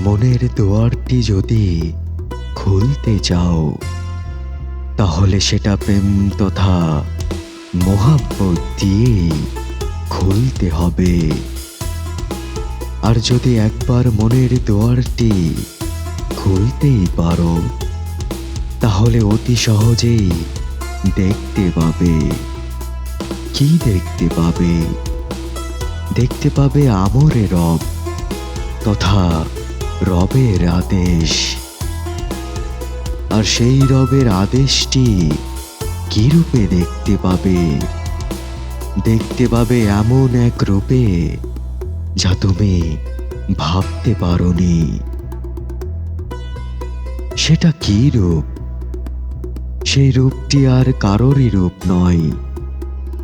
মনের দুয়ারটি যদি খুলতে চাও, তাহলে সেটা প্রেম তথা মোহাব্বত দিয়ে খুলতে হবে। আর যদি একবার মনের দুয়ারটি খুলতেই পারো, তাহলে অতি সহজেই দেখতে পাবে। কি দেখতে পাবে? দেখতে পাবে আমরে রব তথা রবের আদেশ। আর সেই রবের আদেশটি কি রূপে দেখতে পাবে? দেখতে পাবে এমন এক রূপে যা তুমি ভাবতে পারোনি। সেটা কি রূপ? সেই রূপটি আর কারোরই রূপ নয়,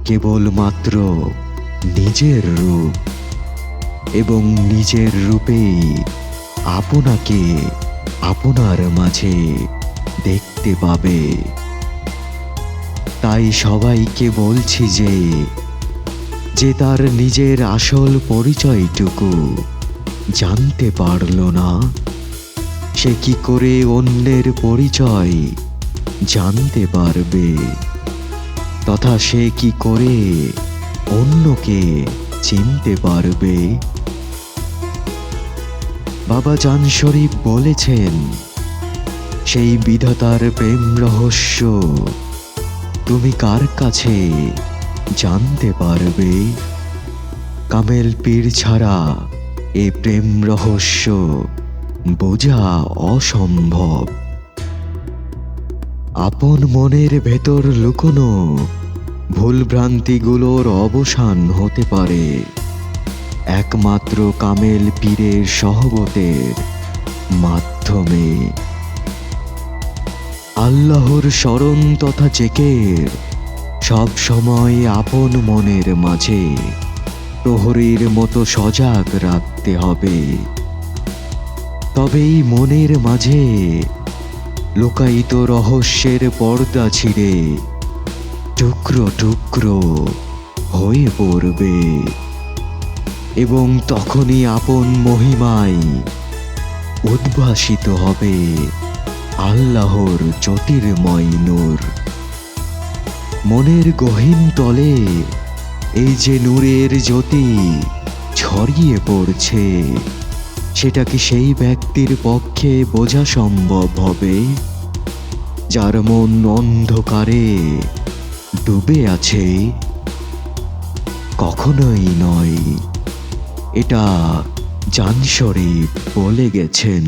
কেবলমাত্র নিজের রূপ। এবং নিজের রূপেই আপনাকে আপনার মাঝে দেখতে পাবে। তাই সবাইকে বলছি যে যে তার নিজের আসল পরিচয়টুকু জানতে পারল না, সে কি করে অন্যের পরিচয় জানতে পারবে? তথা সে কি করে অন্যকে চিনতে পারবে? বাবা জান শরীফ বলেছেন, সেই বিধাতার প্রেম রহস্য তুমি কার কাছে জানতে পারবে? কামেল পীর ছাড়া এ প্রেম রহস্য বোঝা অসম্ভব। আপন মনের ভেতর লুকোনো ভুলভ্রান্তিগুলোর অবসান হতে পারে। একমাত্র কামেল পীরের সহবতের মাধ্যমে। আল্লাহর স্মরণ তথা চেকের সব সময় আপন মনের মাঝে। প্রহরীর মতো সজাগ রাখতে হবে। তবেই মনের মাঝে লুকায়িত রহস্যের পর্দা ছিঁড়ে টুকরো টুকরো হয়ে পড়বে। এবং তখনই আপন মহিমায় উদ্ভাসিত হবে আল্লাহর জ্যোতির্ময় নূর। মনের গহীন তলে এই যে নূরের জ্যোতি ছড়িয়ে পড়ছে, সেটা কি সেই ব্যক্তির পক্ষে বোঝা সম্ভব হবে? যার মন অন্ধকারে ডুবে আছে, কখনোই নয়। এটা জানসরে বলে গেছেন।